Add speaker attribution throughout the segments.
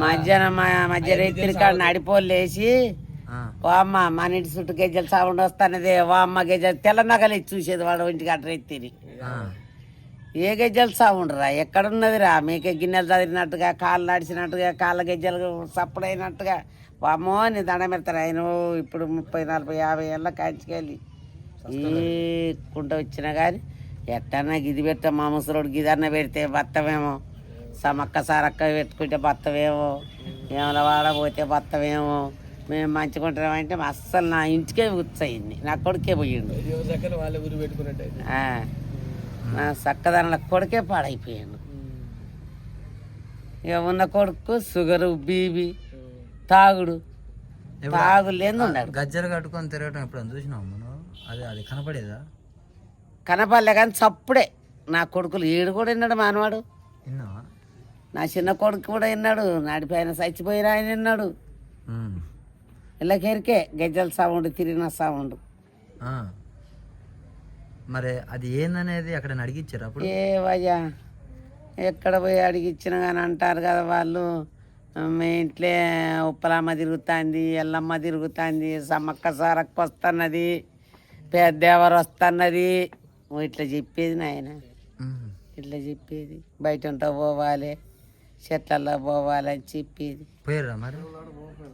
Speaker 1: మధ్యాహ్నం మా- మధ్య రైతులు కాడ నడిపోలు లేచి అమ్మ మన ఇంటి చుట్టూ గెజ్జలు సౌండ్ వస్తున్నది ఓ అమ్మ గెజ్జలు తెల్ల నగలు చూసేది వాడు ఇంటికి అట్ట రైతుని. ఏ గెజ్జలు సౌండ్ రా ఎక్కడున్నది రా మీకే గిన్నెలు చదివినట్టుగా కాళ్ళు నడిచినట్టుగా కాళ్ళ గెజ్జలు సప్పుడైనట్టుగా అమ్మో నీ దండం పెడతారు? ఆయన ఇప్పుడు ముప్పై నలభై యాభై ఏళ్ళ కాంచికెళ్ళి ఈ కుంట వచ్చినా కానీ ఎట్టన్నా గిది పెట్టా మా ముసలోడు గిదన్న పెడితే బత్తమేమో సమక్క సారక్క పెట్టుకుంటే బత్తమేమో ఏమల వాడపోతే బత్తమేమో మేము మంచిగా ఉంటామంటే అస్సలు నా ఇంటికే ఉచ్చయింది నా కొడుకే పోయిండు.
Speaker 2: వాళ్ళ ఊరు పెట్టుకున్నట్టు
Speaker 1: ఆ, నా చక్కదనంలో కొడుకే పాడైపోయాను ఇక ఉన్న కొడుకు షుగరు బీబీ తాగుడు. తాగు లేని ఉన్నాడు.
Speaker 3: గజ్జలు కట్టుకొని తిరగటం ఎప్పుడైనా చూసినావు మనం అది అది కనపడేదా?
Speaker 1: కనపడలే కానీ చప్పుడే. నా కొడుకులు ఈడు కూడా విన్నాడు మానవాడు. నా చిన్న కొడుకు కూడా విన్నాడు. నాడిపైన చచ్చిపోయిన ఆయన విన్నాడు. ఇళ్ళకెరికే గజ్జల సౌండ్ తిరిగిన సౌండ్.
Speaker 3: మరి అది ఏందనేది అక్కడ అడిగిచ్చారు అప్పుడు?
Speaker 1: ఏ వయ్యా ఎక్కడ పోయి అడిగిచ్చిన కానీ అంటారు కదా వాళ్ళు. మీ ఇంట్లో ఉప్పలమ్మ తిరుగుతుంది ఎల్లమ్మ తిరుగుతుంది సమ్మక్క సారక్క వస్తున్నది పెద్దెవరు వస్తున్నది. ఇట్లా చెప్పేది నాయన. ఇట్లా చెప్పేది. బయట ఉంటా పోవాలి. చెట్లల్లో పోవాలి అని చెప్పేది.
Speaker 3: పోయారా మరి?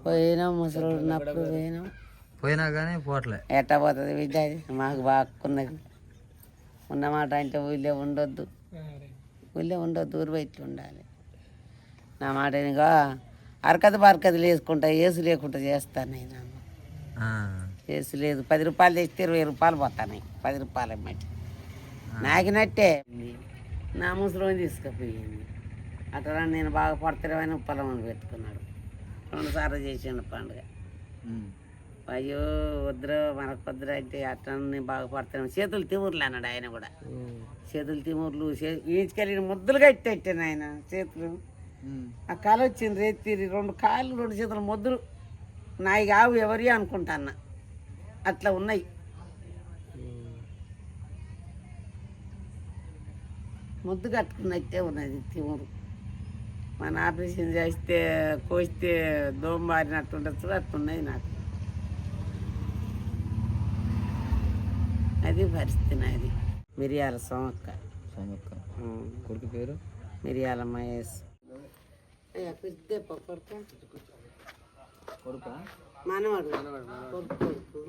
Speaker 1: పోయినాం ముసలు ఉన్నప్పుడు పోయినాం.
Speaker 3: పోయినా కానీ పోవట్లే
Speaker 1: ఎట్టా పోతుంది విద్య అది? మాకు బాగున్నది ఉన్నమాట అంటే ఊళ్ళో ఉండొద్దు. ఊళ్ళో ఉండొద్దు ఊరు బయట ఉండాలి. నా మాట ఇదిగో అరకది బరకది లేసుకుంటా ఏసు లేకుండా చేస్తాను నేను. ఏసు లేదు. పది రూపాయలు తెస్తే ఇరవై రూపాయలు పోతాయి పది రూపాయలు అమ్మటి నాకినట్టే. నా ముసలిని తీసుకుపోయింది. అట్లా నేను బాగా పడతారేమని పొలం పెట్టుకున్నాడు. రెండు సార్లు చేసాను పండుగ. అయ్యో వద్దురు మనకు వద్దురు అంటే అట్లా నేను బాగుపడతాను చేతులు తిమురులు అన్నాడు ఆయన కూడా. చేతులు తిమురులు ఈచుకెళ్ళి ముద్దులు కట్టెట్టాను ఆయన చేతులు. ఆ కాలు వచ్చింది రేతి రెండు కాళ్ళు రెండు చేతులు ముద్దులు. నాయి కావు ఎవరి అనుకుంటాన్న. అట్లా ఉన్నాయి. ముద్దు కట్టుకున్నట్టే ఉన్నది తిమురు. మన ఆపరేషన్ చేస్తే కోస్తే దోమ బారినట్టు ఉండొచ్చు అట్టున్నది నాకు. అది పరిస్థితి నాది. మిరియాల సోమక్క.
Speaker 3: సమ్మక్క
Speaker 1: ఉం.
Speaker 3: కొడుకు పేరు?
Speaker 1: మిరియాల మహేష్. పిలిస్తే కొడుకు.
Speaker 3: కొడుకా?
Speaker 1: మనవాడు. కొడుకు. కొడుకు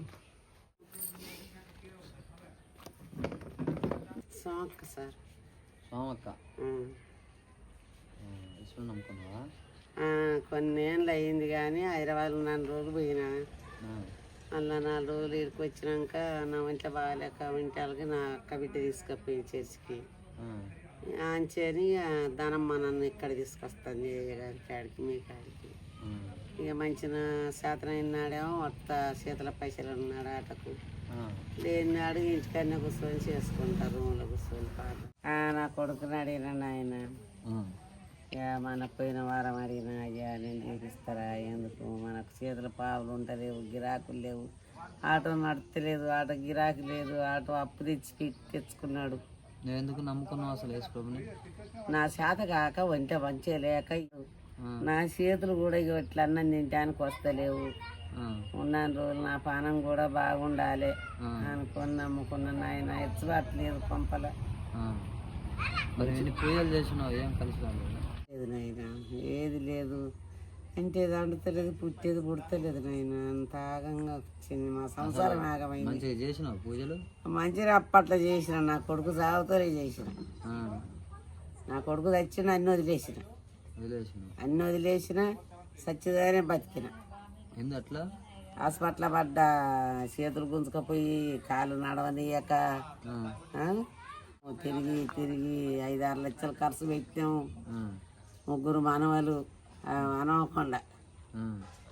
Speaker 1: సోమక్క సార్.
Speaker 3: సోమక్క
Speaker 1: ఉం.
Speaker 3: విశ్వం నమ్ముకున్నావా
Speaker 1: ఆ, కొన్ని ఏళ్ళు అయ్యింది కానీ హైదరాబాద్ నాలుగు రోజులు పోయినా. మళ్ళా నాలుగు రోజులు ఇక్కడికి వచ్చినాక నా ఒంట్లో బాగాలేక ఒంటాలకి నా అక్క బిడ్డ తీసుకుపోయి చర్చికి. ఆంచేని దానమ్మ నన్ను ఇక్కడ తీసుకొస్తాను చేయడానికి కాడికి మీ కాడికి. ఇక మంచిన శాతం అయినాడేమో మొత్త చేతుల పైసలు ఉన్నాడు ఆటకు. లేని నాడు ఇంటికన్నా కూర్చొని చేసుకుంటారు రూమ్లో కూర్చొని పాట. నా కొడుకుని అడిగినాను ఆయన మన పోయిన వారం అడిగిన అయ్యా నేను చూపిస్తారా ఎందుకు? మనకు చేతుల పావులు ఉంటలేవు గిరాకులు లేవు. ఆటో నడతలేదు ఆటో గిరాకీ లేదు ఆటో అప్పు తెచ్చి తెచ్చుకున్నాడు.
Speaker 3: ఎందుకు నమ్ముకున్నావు అసలు ప్రభుని?
Speaker 1: నా చేత కాక వంట మంచిగా లేక నా చేతులు కూడా ఇక ఇట్లా అన్నం తినడానికి వస్తలేవు.
Speaker 3: ఆ,
Speaker 1: ఉన్న రోజులు నా పానం కూడా బాగుండాలి అనుకుని నమ్ముకున్న నాయన ఎచ్చబట్టలేదు పంపల.
Speaker 3: మరి పూజలు చేసినావు? ఏం కలిసి
Speaker 1: లేదు నాయన ఏది లేదు. అంటే వండుతలేదు పుట్టేది పుడతలేదు నాయన. అంత ఆగంగా వచ్చింది మా సంసారం ఆగమైంది.
Speaker 3: మంచిగా చేసినావు పూజలు?
Speaker 1: మంచిగా అప్పట్లో చేసిన నా కొడుకు సాగుతూనే చేసిన. నా కొడుకు తెచ్చిన అన్ని వదిలేసిన.
Speaker 3: వదిలేసినావు
Speaker 1: అన్ని వదిలేసిన సచ్చిదానే బతికిన.
Speaker 3: ఎందు అట్లా?
Speaker 1: హాస్పిటల్ పడ్డ చేతులు గుంజుకపోయి కాలు నడవనీయక? తిరిగి తిరిగి ఐదారు లక్షలు ఖర్చు పెట్టాము ముగ్గురు మనవలు ఆ, అనవకుండా.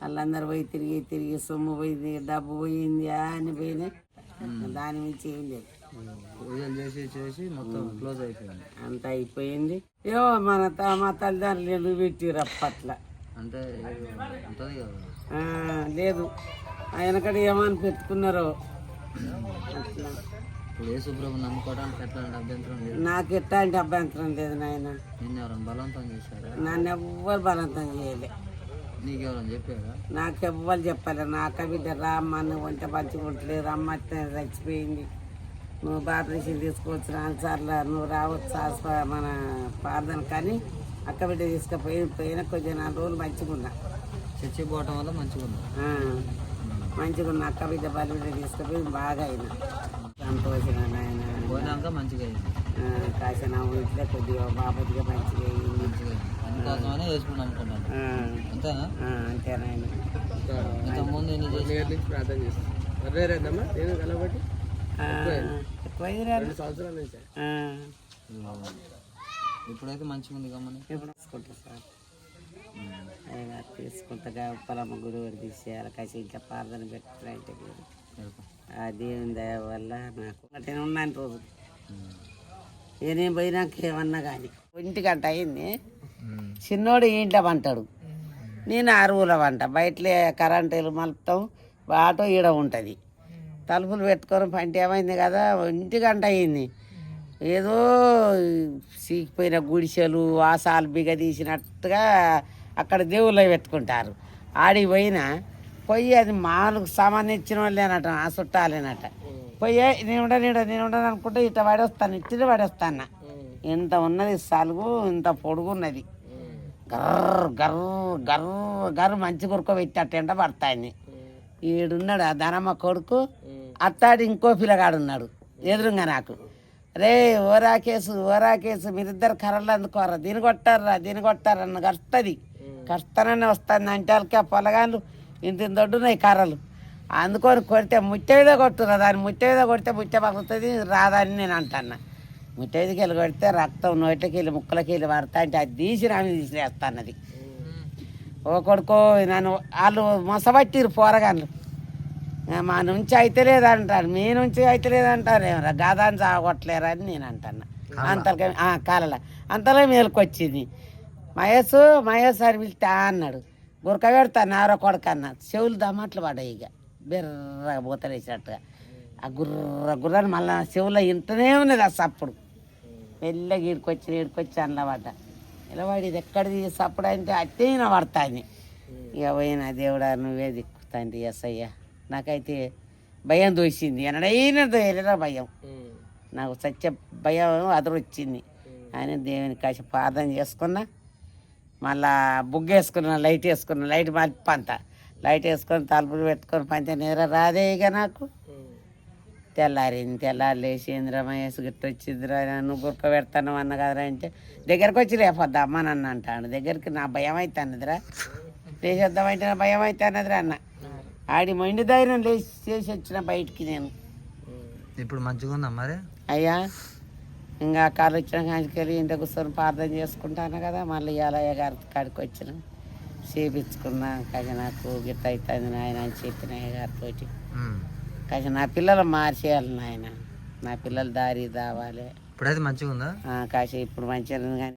Speaker 1: వాళ్ళందరూ పోయి తిరిగి తిరిగి సొమ్ము పోయింది డబ్బు పోయింది అని పోయినాయి. దాని మించి ఏం లేదు.
Speaker 3: పూజలు చేసి చేసి మొత్తం క్లోజ్ అయిపోయింది.
Speaker 1: అంత అయిపోయింది. ఏవో మన మా తల్లిదండ్రులు పెట్టిరు అప్పట్లో?
Speaker 3: అంటే
Speaker 1: లేదు. ఆయనకడ ఏమని పెట్టుకున్నారో? అట్లా.
Speaker 3: ఇప్పుడు సుబ్రహ్మణ్యం నమ్ముకోవడానికి ఎట్లాంటి అభ్యంతరం లేదు.
Speaker 1: నాకు ఎట్లాంటి అభ్యంతరం లేదు నాయన.
Speaker 3: నిన్ను ఎవరైనా బలవంతం చేశారా?
Speaker 1: నన్ను ఎవ్వరు బలవంతం చేయలే.
Speaker 3: నీకు ఎవరైనా చెప్పారా?
Speaker 1: నాకు ఎవ్వరు చెప్పలే. నా అక్క బిడ్డ రామ్మ నువ్వు వంట పంచుకుంటలేదు రమ్మ చచ్చిపోయింది. నువ్వు బాపరేషన్ తీసుకోవచ్చు నాలుగు సార్లు నువ్వు రావచ్చు మన ప్రార్థన కానీ అక్క బిడ్డ తీసుకుపోయి పోయిన కొద్దిగా నాలుగు రోజులు మంచిగున్నా
Speaker 3: చర్చి పోవటం వల్ల మంచిగా ఉంది
Speaker 1: ఆ, మంచిగున్న అక్క బిడ్డ బలి బిడ్డ తీసుకుపోయి బాగా అయినా. సంతోషంగా నాయన
Speaker 3: పోయినాక మంచిగా అయింది.
Speaker 1: కాసిన ఇట్లే కొద్దిగా బాబతిగా మంచిగా అయింది.
Speaker 3: మంచిగా అందుకోసమనే వేసుకుని అంతేనా?
Speaker 1: ఆ, అంతే నాయన
Speaker 3: ఇంత ముందు
Speaker 2: ప్రార్థన చేస్తాను అర్థమైందమ్మా నేను కలబట్టి
Speaker 1: ఆ, ఎక్కువైంది రా.
Speaker 2: రెండు సంవత్సరాల నుంచి.
Speaker 1: ఆ,
Speaker 3: ఇప్పుడైతే మంచిగా ఉంది గమ్మని
Speaker 1: ఎప్పుడు తీసుకుంటా సార్? తీసుకుంటా పొలమ్మ గుడి తీసేయాలి. కాసి ఇంకా ప్రార్థన పెట్టాలంటే ఆ దేవుని దయ వల్ల నాకు అట్లా ఉన్నాను రోజు. నేనేం పోయినాక ఏమన్నా కానీ. ఒంటి గంట అయింది. చిన్నోడు ఇంట్లో పంటాడు. నేను అరువుల వంట బయటలే కరెంటు మలుపుతాం ఆటో ఈడ ఉంటుంది. తలుపులు పెట్టుకొని పంట ఏమైంది కదా ఒంటి గంట అయింది. ఏదో సీకిపోయిన గుడిసెలు వాసాలు బిగదీసినట్టుగా అక్కడ దేవుళ్ళు పెట్టుకుంటారు. ఆడికి పోయినా పొయ్యి అది మాలకు సంబంధించిన వాళ్ళేనట ఆ చుట్టాలేనట పొయ్యి నేను ఉండ నేను నేను ఉండను అనుకుంటే ఇట్లా పడేస్తాను ఇట్లా పడేస్తాను. ఇంత ఉన్నది సలుగు ఇంత పొడుగున్నది గర్ర గర్ర గర్ర గర్ర మంచి కొరకు పెట్టినట్టు ఎండ పడతాయని ఈడున్నాడు ఆ ధనమ్మ కొడుకు అత్తాడు ఇంకో పిల్లగాడు ఉన్నాడు ఎదురుగా నాకు. రే ఓరా కేసు ఓరా కేసు మీరిద్దరు కర్రలు అందుకోరా దీని కొట్టారా దీని కొట్టారన్న అన్న కష్టనని వస్తాను వస్తుంది అంటే వాళ్ళకి ఆ పొలగాళ్ళు ఇంత ఇంత దొడ్డున్నాయి కర్రలు. అందుకొని కొడితే ముట్టె మీద కొట్టురా దాన్ని ముట్టె మీద కొడితే ముట్టె పగులుతుంది రాదని నేను అంటాను ముట్టె మీదకి వెళ్ళి కొడితే రక్తం నోట్లకి వెళ్ళి ముక్కలకి వెళ్ళి పడతా అంటే అది తీసి రామి తీసిరేస్తాన్నది. ఓ కొడుకో నన్ను వాళ్ళు మొసబట్టిరు పోరగాళ్ళు. మా నుంచి అయితే లేదంటారు మీ నుంచి అయితే లేదంటారు. ఏమరా గాదాన్ని సాగొట్టలేరా అని నేను అంటాను అంతలో కాలల. అంతలో మేలుకొచ్చింది. మహేష్ మహేష్ అని పిలితే అన్నాడు. గురక పెడతాను నారో కొడుకు అన్న చెవులు దమ్మట్లు పడ్డాయి ఇక. బెర్ర బూతలేసినట్టుగా. ఆ గుర్ర గుర్రని మళ్ళీ చెవులో ఇంటనే ఉన్నది ఆ సప్పుడు. మెల్లగా ఈడుకొచ్చి ఈడుకొచ్చి అన్నమాట. నిలబడి ఇది ఎక్కడిది సప్పుడు అంటే అట్టే పడతాను ఇక పోయిన దేవుడా నువ్వే దిక్కు తండ్రి ఎస్ అయ్యా నాకైతే భయం దోసింది. ఎనడైనా దోయలేరా భయం. నాకు సత్య భయం అదరొచ్చింది. అని దేవుని కాసి ప్రార్థన చేసుకున్నా మళ్ళా బుగ్గ వేసుకున్నా లైట్ వేసుకున్నా లైట్ మార్చి పంత లైట్ వేసుకొని తలుపులు పెట్టుకొని పంత నిద్ర రాదే ఇక నాకు. తెల్లారింది తెల్లారి లేచి ఇంద్రమయ్యేసి గిట్ట వచ్చిందిరా నువ్వు గుర్క పెడతాను అన్న కదరా అంటే దగ్గరకు వచ్చి రేపొద్దా అమ్మ నన్ను అంటాడు. దగ్గరికి నా భయం అయితే అన్నదిరా లేచేద్దామంటే నా భయం అయితే అన్నదిరా అన్న. ఆడి మొండి ధైర్యం లేచి చేసి వచ్చిన బయటికి నేను.
Speaker 3: ఇప్పుడు మంచిగా ఉందా మరి?
Speaker 1: అయ్యా. ఇంకా కాలు వచ్చిన కాంచుకెళ్ళి ఇంట కూర్చొని ప్రార్థన చేసుకుంటాను కదా మళ్ళీ అలయ్య గారి కాడికి వచ్చిన. చేపించుకున్నా కానీ నాకు గిట్ట అవుతుంది నాయన అని చెప్పిన గారితో కానీ నా పిల్లలు మార్చేయాలి నాయన. నా పిల్లలు దారి దావాలి.
Speaker 3: ఇప్పుడైతే మంచిగా ఉందా
Speaker 1: కాసి ఇప్పుడు మంచిగా కానీ